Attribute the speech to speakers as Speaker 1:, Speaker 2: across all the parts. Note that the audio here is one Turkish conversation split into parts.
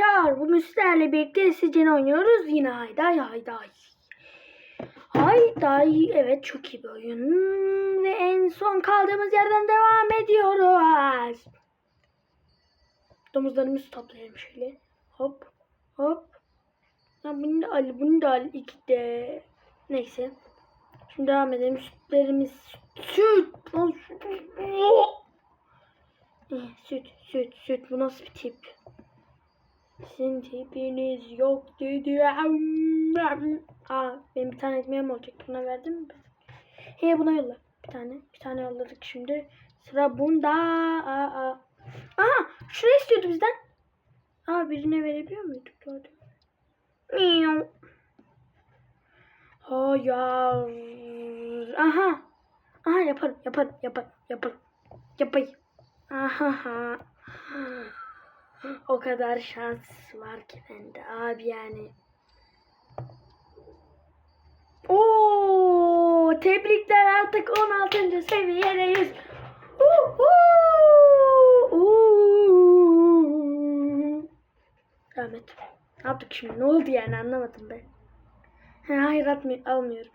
Speaker 1: arkadaşlar bugün sizlerle birlikte sizce oynuyoruz yine hayday hayday. Hayday evet çok iyi bir oyun ve en son kaldığımız yerden devam ediyoruz. Domuzlarımızı toplayalım şöyle hop hop. Ya bunu da al bunu da al iki de. Neyse. Şimdi devam edelim sütlerimiz süt. Süt. Eh, Süt, süt, süt. Bu nasıl bir tip? Sizin tipiniz yok dedi. Aa, benim bir tane ekmeğim olacak. Buna verdim? He buna yolla. Bir tane. Bir tane yolladık şimdi. Sıra bunda. Aa, aa. Aha, şurayı istiyordu bizden. Aa, birine verebiliyor muyduk? Gördüm. Miyav. Hayır. Aha. Aha yaparım, yaparım, yaparım, yaparım. Yapayım. Aha. O kadar şans var ki bende abi yani. Oo, tebrikler artık 16. seviyedeyiz. Rahmet. Ne yaptık şimdi? Ne oldu yani anlamadım ben. He, hayır atmıyor, almıyorum.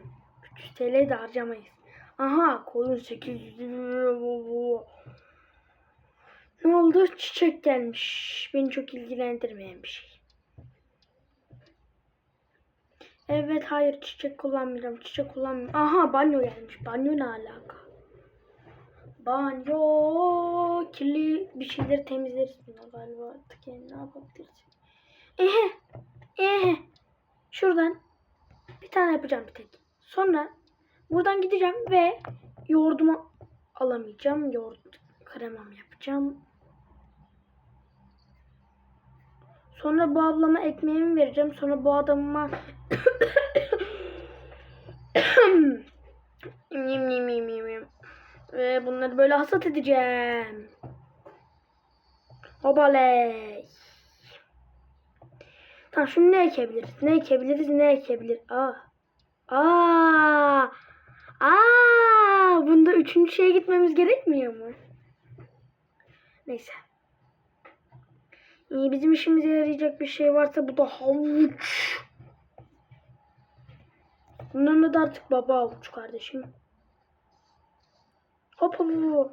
Speaker 1: 300 TL de harcamayız. Aha koyun 800. Ne oldu? Çiçek gelmiş. Beni çok ilgilendirmeyen bir şey. Evet hayır çiçek kullanmayacağım. Çiçek kullanmayacağım. Aha banyo gelmiş. Banyo ne alaka? Banyo kirli bir şeyleri temizleriz bunu galiba artık yani ne yapabiliriz? Ehe. Ehe. Şuradan bir tane yapacağım bir tek. Sonra buradan gideceğim ve yoğurdumu alamayacağım. Yoğurt kremam yapacağım. Sonra bu ablama ekmeğimi vereceğim. Sonra bu adamıma Yim yim yim yim yim. Ve bunları böyle hasat edeceğim. Hobaley. Tamam şimdi ne ekebiliriz? Ne ekebiliriz? Ne ekebilir? Aa. Aa. Aa. Bunda üçüncü şeye gitmemiz gerekmiyor mu? Neyse. İyi bizim işimize yarayacak bir şey varsa bu da havuç. Bunların adı artık baba havuç kardeşim. Hop hop.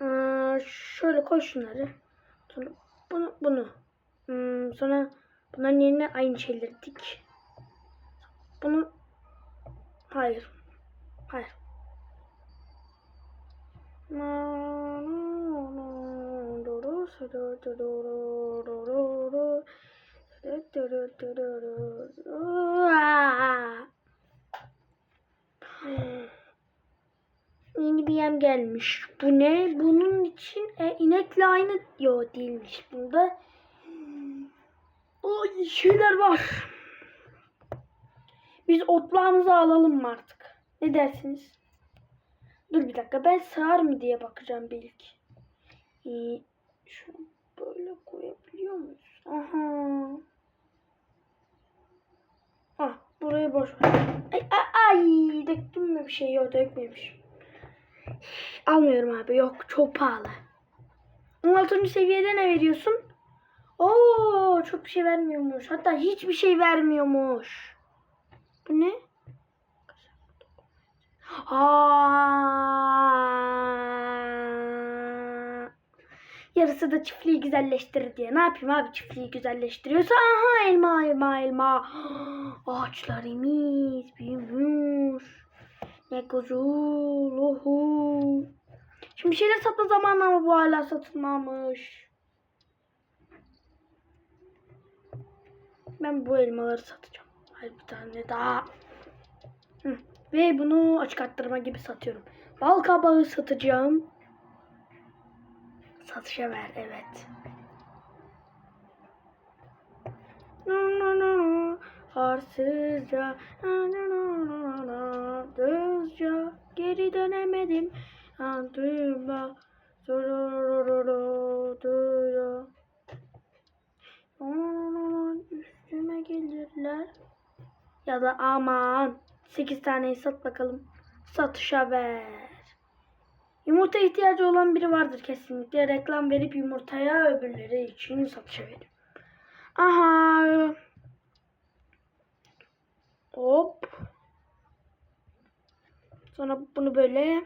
Speaker 1: Aa, şöyle koy şunları. Sonra bunu bunu. Hmm, sonra bunların yerine aynı şeyleri dik. Bunu hayır. Hayır. Yeni bir yem gelmiş. Bu ne? Bunun için e, inekle aynı... Yo değilmiş. Bunda Ay şeyler var. Biz otlağımızı alalım mı artık? Ne dersiniz? Dur bir dakika ben sığar mı diye bakacağım belki. Ee, şu böyle koyabiliyor muyuz? Aha. Ah burayı boş ver. Ay, ay, ay döktüm mü bir şey? Yok dökmemiş. Almıyorum abi yok çok pahalı. 16. seviyede ne veriyorsun? Oo çok bir şey vermiyormuş. Hatta hiçbir şey vermiyormuş. Bu ne? Aa. Yarısı da çiftliği güzelleştirir diye. Ne yapayım abi çiftliği güzelleştiriyorsa? Aha elma elma elma. Ağaçlarımız büyümüş. Ne güzel. Oho. Şimdi bir şeyler satma zamanı ama bu hala satılmamış. Ben bu elmaları satacağım. Hayır bir tane daha. Hı. Ve bunu açık arttırma gibi satıyorum. Bal kabağı satacağım. Satışa ver evet. Harsızca Düzce geri dönemedim. Andırma Üstüme gelirler. Ya da aman 8 taneyi sat bakalım. Satışa ver Yumurta ihtiyacı olan biri vardır kesinlikle. Reklam verip yumurtaya öbürleri için satışa verir. Aha. Hop. Sonra bunu böyle.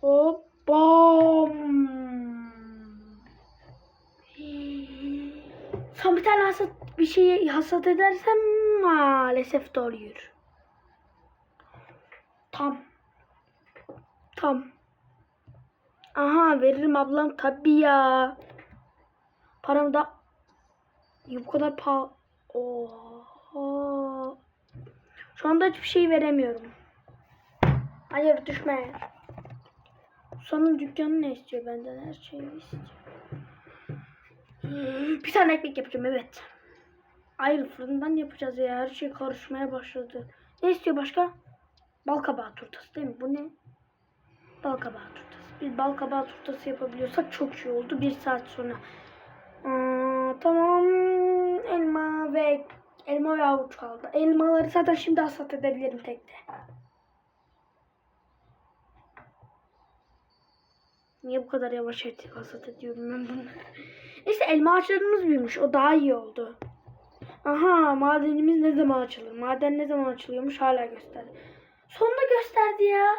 Speaker 1: Hop. Bom. Son bir tane hasat bir şeyi hasat edersem maalesef doğruyor. Tam. Tam. Aha veririm ablam tabii ya. Param da Ya bu kadar pa Oha. Şu anda hiçbir şey veremiyorum. Hayır düşme. Sonun dükkanı ne istiyor benden? Her şeyi istiyor. Bir tane ekmek yapacağım evet. Hayır fırından yapacağız ya. Her şey karışmaya başladı. Ne istiyor başka? Bal kabağı turtası değil mi? Bu ne? Bal kabağı turtası. Biz bal kabağı turtası yapabiliyorsak çok iyi oldu. Bir saat sonra. Aa, tamam. Elma ve elma ve havuç kaldı. Elmaları zaten şimdi hasat edebilirim tekte. Niye bu kadar yavaş et- hasat ediyorum ben bunu? Neyse elma ağaçlarımız büyümüş. O daha iyi oldu. Aha madenimiz ne zaman açılır? Maden ne zaman açılıyormuş hala gösterdi. Sonunda gösterdi ya.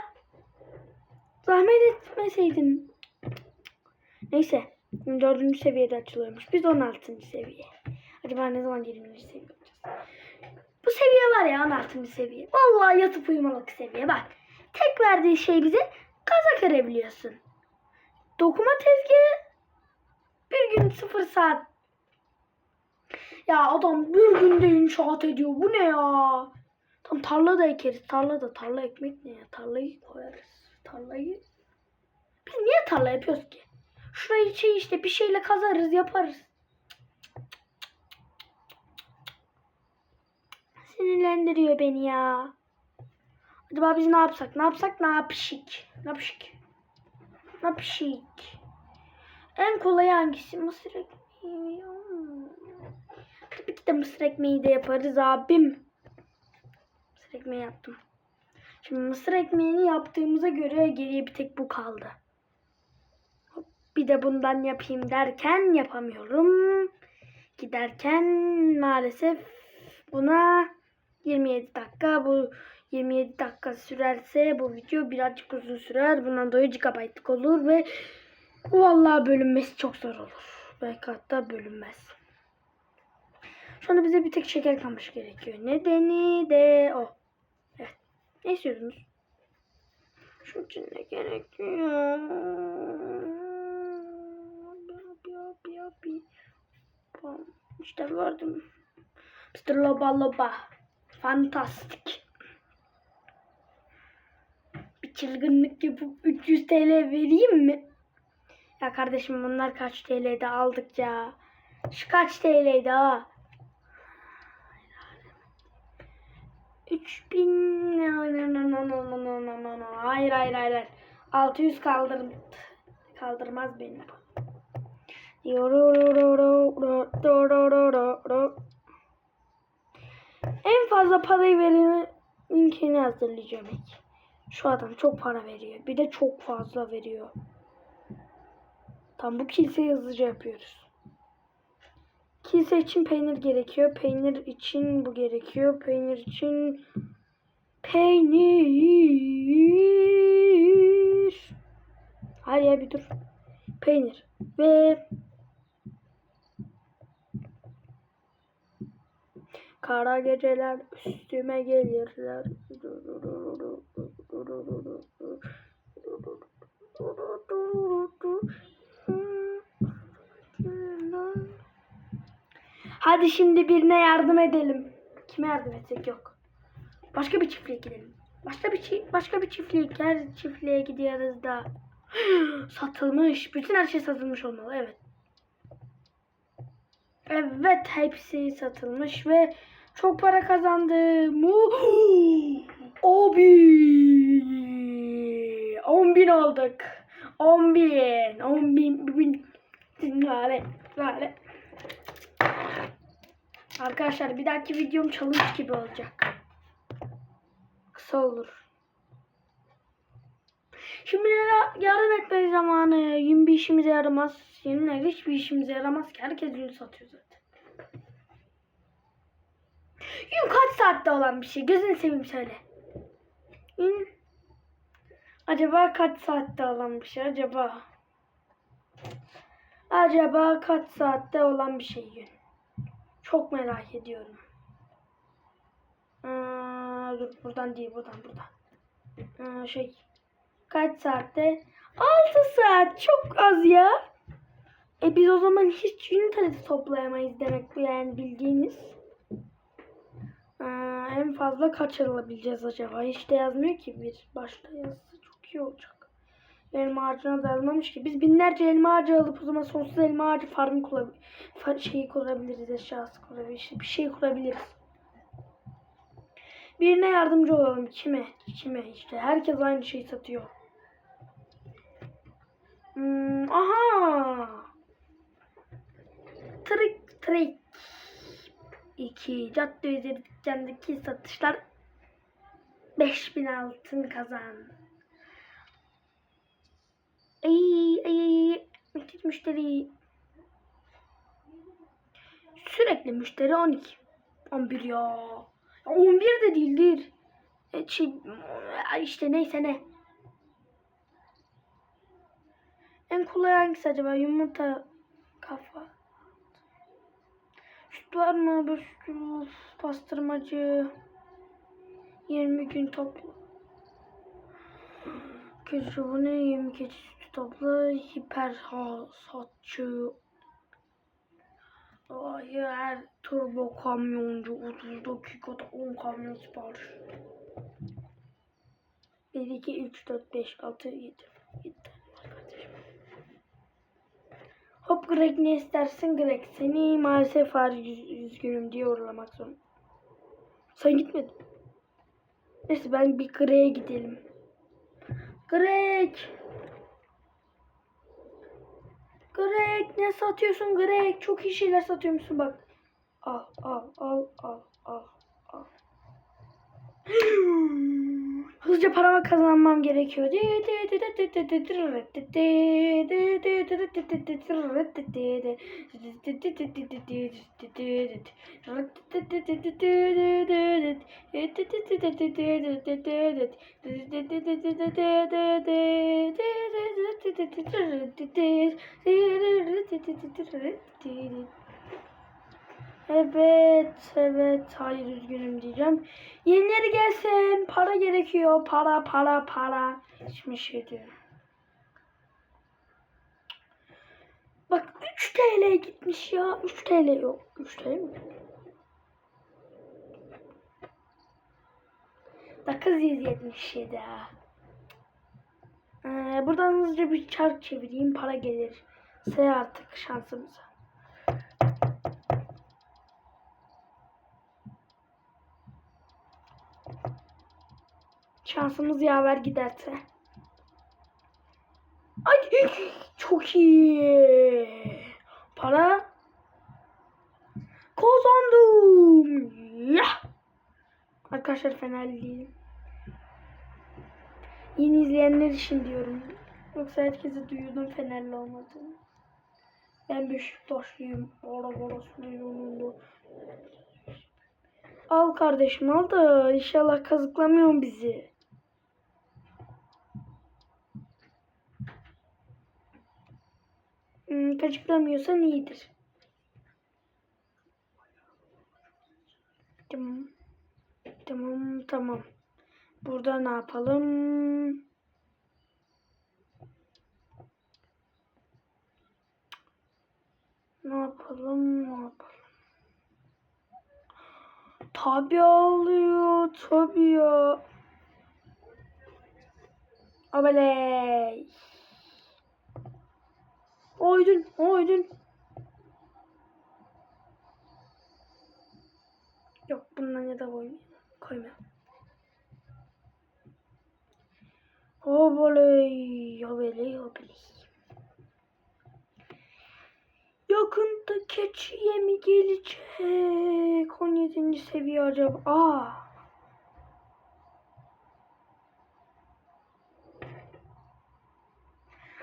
Speaker 1: Zahmet etmeseydin. Neyse. Dördüncü seviyede açılıyormuş. Biz 16. seviye. Acaba ne zaman 20. seviye olacağız? Bu seviye var ya 16. seviye. Vallahi yatıp uyumalık seviye. Bak. Tek verdiği şey bize kaza kırabiliyorsun. Dokuma tezgahı bir gün sıfır saat. Ya adam bir günde inşaat ediyor. Bu ne ya? Tam tarla da ekeriz. Tarla da tarla ekmek ne ya? Tarlayı koyarız. Tarlayı. Biz niye tarla yapıyoruz ki? Şurayı şey işte bir şeyle kazarız yaparız. Sinirlendiriyor beni ya. Acaba biz ne yapsak? Ne yapsak? Ne yapışık? Ne yapışık? Ne yapışık? En kolay hangisi? Mısır ekmeği. Hmm. Tabii ki de mısır ekmeği de yaparız abim. Mısır ekmeği yaptım. Şimdi mısır ekmeğini yaptığımıza göre geriye bir tek bu kaldı. Bir de bundan yapayım derken yapamıyorum. Giderken maalesef buna 27 dakika bu 27 dakika sürerse bu video birazcık uzun sürer. Bundan dolayı gigabaytlık olur ve vallahi bölünmesi çok zor olur. Belki hatta bölünmez. Şu anda bize bir tek şeker kalmış gerekiyor. Nedeni de o. Ne istiyorsunuz? Şu için ne gerekiyor? İşte gördüm. Mr. Loba Loba. Fantastik. Bir çılgınlık yapıp 300 TL vereyim mi? Ya kardeşim bunlar kaç TL'de aldık ya. Şu kaç TL'ydi ha? 3000 hayır hayır hayır 600 kaldır kaldırmaz beni. En fazla parayı verenin kini hazırlayacağım ilk. Şu adam çok para veriyor. Bir de çok fazla veriyor. Tam bu kiliseyi hızlıca yapıyoruz. Kilise için peynir gerekiyor. Peynir için bu gerekiyor. Peynir için peynir. Hayır ya bir dur. Peynir ve kara geceler üstüme gelirler. Hadi şimdi birine yardım edelim. Kime yardım etsek yok. Başka bir çiftliğe gidelim. Başka bir çi- başka bir çiftliğe her çiftliğe gidiyoruz da. Satılmış. Bütün her şey satılmış olmalı. Evet. Evet hepsi satılmış ve çok para kazandım. Abi. 10 bin olduk. 10 bin. 10 bin. bin. Lale. Lale. Arkadaşlar bir dahaki videom challenge gibi olacak. Kısa olur. Şimdi ya- yardım etme zamanı. Yün bir işimize yaramaz. Yünler hiçbir işimize yaramaz ki. Herkes yün satıyor zaten. Yün kaç saatte olan bir şey? Gözünü seveyim söyle. Yün acaba kaç saatte olan bir şey? Acaba? Acaba kaç saatte olan bir şey yün? Çok merak ediyorum. Aa, dur buradan değil buradan buradan. Aa, şey kaç saatte? 6 saat çok az ya. E biz o zaman hiç yün tanesi toplayamayız demek bu yani bildiğiniz. Aa, en fazla kaç alabileceğiz acaba? Hiç de yazmıyor ki bir. Başta yazsa çok iyi olacak. Elma ağacına da yazmamış ki. Biz binlerce elma ağacı alıp o zaman sonsuz elma ağacı farmı kurabiliriz. Far, şeyi kurabiliriz, eşyası kurabiliriz. Bir şey kurabiliriz. Birine yardımcı olalım. Kime? Kime işte. Herkes aynı şeyi satıyor. Hmm, aha. Trik trik. 2. Cadde üzeri dükkandaki satışlar 5000 altın kazan. Ay ay ay. Müthiş müşteri. Sürekli müşteri 12. 11 ya. 11 de değildir. E, şey, işte neyse ne. En kolay hangisi acaba? Yumurta kafa. Süt var mı? Bisküvi, pastırmacı. 20 gün topla. Keçi bu ne? 20 keçi sütü topla. Hiper hasatçı. Hayır. Turbo kamyoncu. 30 dakikada 10 kamyon sipariş. 1, 2, 3, 4, 5, 6, 7. 7 tane var kardeşim. Hop Greg ne istersin Greg? Seni maalesef yüz, üzgünüm diye uğurlamak zorunda. Sen gitmedin. Neyse ben bir Greg'e gidelim. Greg! Greg ne satıyorsun Greg? Çok iyi şeyler satıyormuşsun bak. Al al al al al al. Hızlıca paramı kazanmam gerekiyor. Evet, evet. Hayır üzgünüm diyeceğim. Yenileri gelsin. Para gerekiyor. Para, para, para. Hiçbir şey diyor. Bak 3 TL gitmiş ya. 3 TL yok. 3 TL mi? 977 ha. Ee, buradan hızlıca bir çark çevireyim. Para gelir. Say artık şansımıza. Şansımız yaver giderse. Ay çok iyi. Para kazandım. Ya. Arkadaşlar fena değilim. Yeni izleyenler için diyorum. Yoksa herkese duyurdum Fenerli olmadığını. Ben Beşiktaşlıyım. Ara yolunda. Al kardeşim al da inşallah kazıklamıyorsun bizi. Hmm, kazıklamıyorsan iyidir. Tamam. Tamam tamam. Burada ne yapalım? Ne yapalım? Ne yapalım? Tabi alıyor. Tabi ya. Abaley. Oydun. Oydun. Yok bundan ya da koymayayım. Koymayalım. Hobaley. Hobaley. Hobaley. Yakında keçiye mi gelecek? 17. seviye acaba. Aa.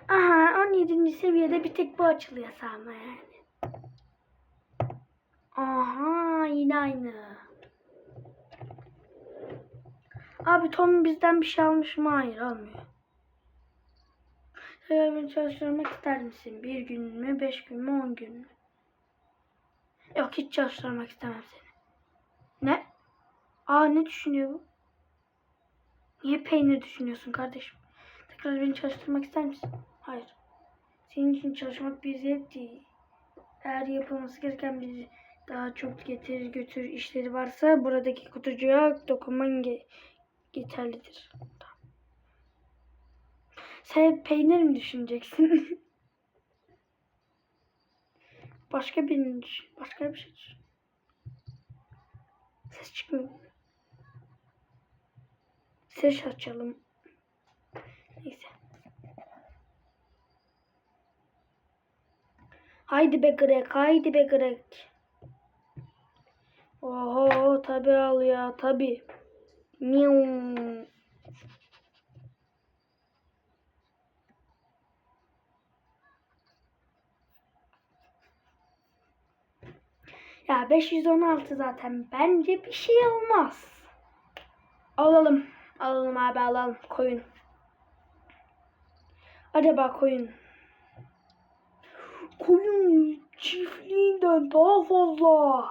Speaker 1: Aha 17. seviyede bir tek bu açılıyor ama yani. Aha yine aynı. Abi Tom bizden bir şey almış mı? Hayır almıyor. Eğer beni çalıştırmak ister misin? Bir gün mü, beş gün mü, on gün mü? Yok hiç çalıştırmak istemem seni. Ne? Aa ne düşünüyor bu? Niye peynir düşünüyorsun kardeşim? Tekrar beni çalıştırmak ister misin? Hayır. Senin için çalışmak bir zevk değil. Eğer yapılması gereken bir daha çok getir götür işleri varsa buradaki kutucuğa dokunman ge- yeterlidir. Sen peynir mi düşüneceksin? Başka birini düşün. Başka bir şey. Ses çıkmıyor. Ses açalım. Haydi be Greg, haydi be Greg. Oho tabi al ya tabi. Miu. Ya 516 zaten bence bir şey olmaz. Alalım. Alalım abi alalım. Koyun. Acaba koyun. Koyun çiftliğinden daha fazla.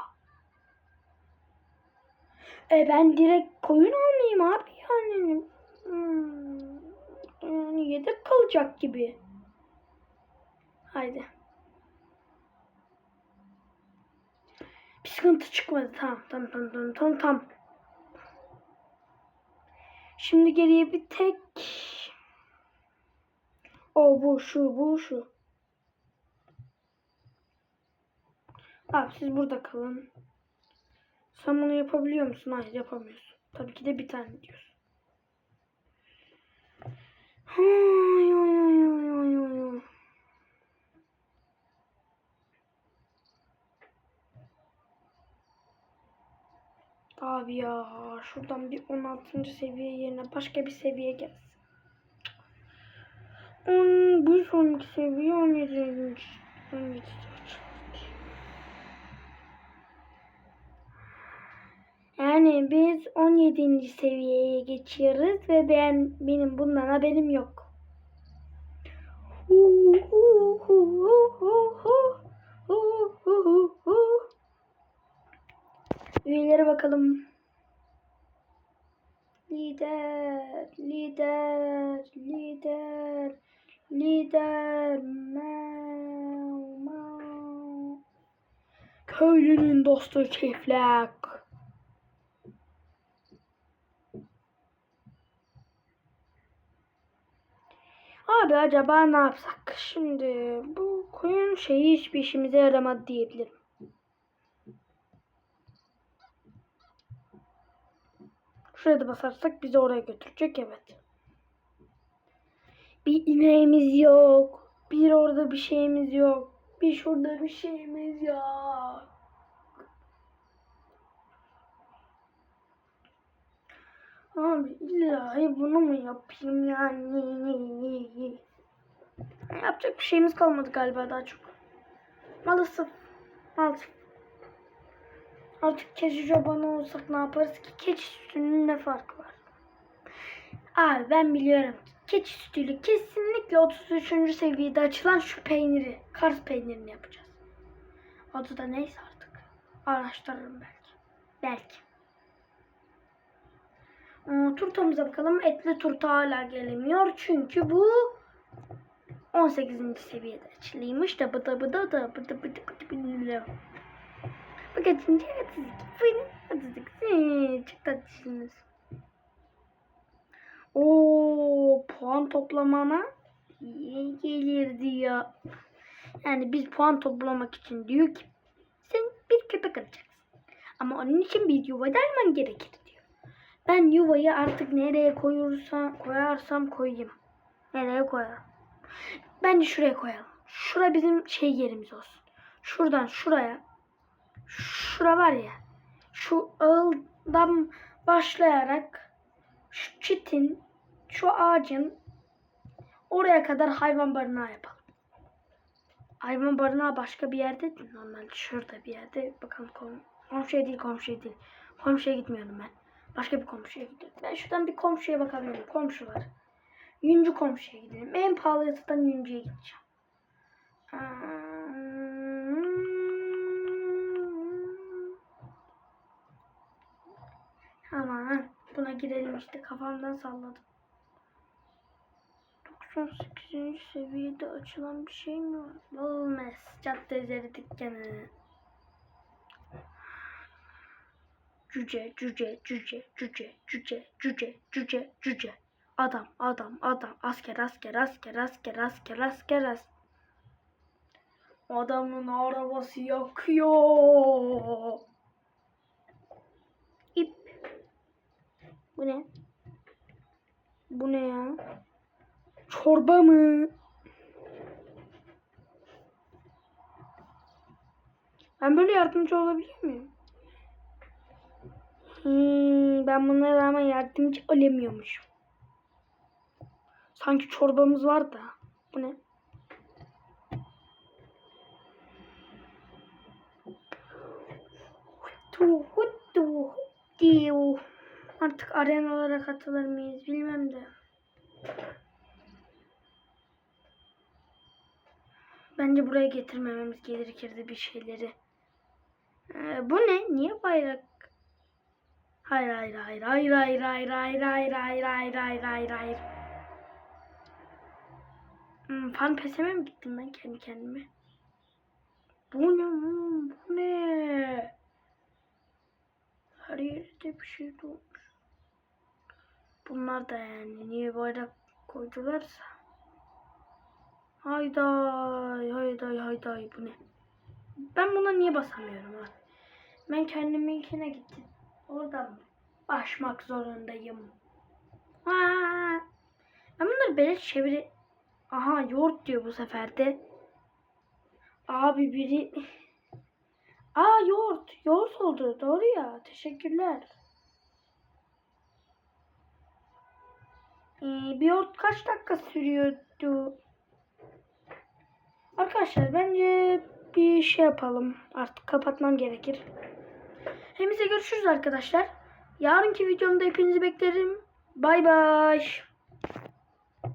Speaker 1: E ben direkt koyun almayayım abi yani. Hmm, yani yedek kalacak gibi. Haydi. Bir sıkıntı çıkmadı. Tamam tamam tamam tamam tamam. tamam. Şimdi geriye bir tek o bu şu bu şu. Abi siz burada kalın. Sen bunu yapabiliyor musun? Hayır yapamıyorsun. Tabii ki de bir tane diyorsun. Ay, ay, ay, ay, ay, ay. Abi ya şuradan bir 16. seviye yerine başka bir seviye gelsin. On, bu sonraki seviye 17. 17. Yani biz 17. seviyeye geçiyoruz ve ben benim bundan haberim yok. Üyelere bakalım. Lider, lider, lider, lider. Mau, mau. Köylünün dostu çiftlik. Abi acaba ne yapsak? Şimdi bu koyun şeyi hiçbir işimize yaramadı diyebilirim. Şuraya da basarsak bizi oraya götürecek evet. Bir ineğimiz yok. Bir orada bir şeyimiz yok. Bir şurada bir şeyimiz yok. Abi illa bunu mu yapayım yani? Yapacak bir şeyimiz kalmadı galiba daha çok. Maalesef. Maalesef. Artık keçi çobanı olsak ne yaparız ki? Keçi sütünün ne farkı var? Abi ben biliyorum. Keçi sütüyle kesinlikle 33. seviyede açılan şu peyniri, Kars peynirini yapacağız. Adı da neyse artık. Araştırırım belki. Belki. Ee, turtamıza bakalım. Etli turta hala gelemiyor. Çünkü bu 18. seviyede açılıymış da bıda bıda da bıda bıda bıda bıda. Bu kaçıncı hadsizlik? Buyurun hadsizlik. Ee, Çok tatlısınız. Oo puan toplamana iyi gelirdi ya. Yani biz puan toplamak için diyor ki sen bir köpek alacaksın. Ama onun için bir yuva delmen gerekir. Ben yuvayı artık nereye koyursam, koyarsam koyayım. Nereye koyarım? Bence şuraya koyalım. Şura bizim şey yerimiz olsun. Şuradan şuraya. Şura var ya. Şu ağıldan başlayarak şu çitin, şu ağacın Oraya kadar hayvan barınağı yapalım. Hayvan barınağı başka bir yerde değil. Normalde şurada bir yerde. Bakalım kom komşuya değil komşuya değil. Komşuya gitmiyorum ben. Başka bir komşuya gidiyorum. Ben şuradan bir komşuya bakabilirim. Komşu var. Yüncü komşuya gidelim. En pahalı yatıdan yüncüye gideceğim. Aman buna girelim işte kafamdan salladım. 98. seviyede açılan bir şey mi var? Bulmaz. Cadde üzeri dükkanı. Cüce, cüce, cüce, cüce, cüce, cüce, cüce, cüce. Adam, adam, adam. Asker, asker, asker, asker, asker, asker, asker. Adamın arabası yakıyor. İp. Bu ne? Bu ne ya? Çorba mı? Ben böyle yardımcı olabilir miyim? Hmm, ben bunlara rağmen yardımcı olamıyormuşum. Sanki çorbamız var da. Bu ne? Artık arenalara katılır mıyız bilmem de. Bence buraya getirmememiz gerekirdi bir şeyleri. Ee, bu ne? Niye bayrak? Hayır hayır hayır hayır hayır hayır hayır hayır hayır hayır hayır hayır hayır. Hmm, fan peseme mi gittim ben kendi kendime? Bu ne? hmm, Bu ne? Her yerde bir şey dolmuş. Bunlar da yani niye bayrak koydularsa. Hayday, hayday, hayday bu ne? Ben buna niye basamıyorum? Ben kendiminkine gittim. Oradan başmak zorundayım. Aa, ben bunları böyle çeviri... Aha yoğurt diyor bu sefer de. Abi biri... Aa yoğurt. Yoğurt oldu. Doğru ya. Teşekkürler. Ee, bir yoğurt kaç dakika sürüyordu? Arkadaşlar bence bir şey yapalım. Artık kapatmam gerekir. Hepinize görüşürüz arkadaşlar. Yarınki videomda hepinizi beklerim. Bay bay.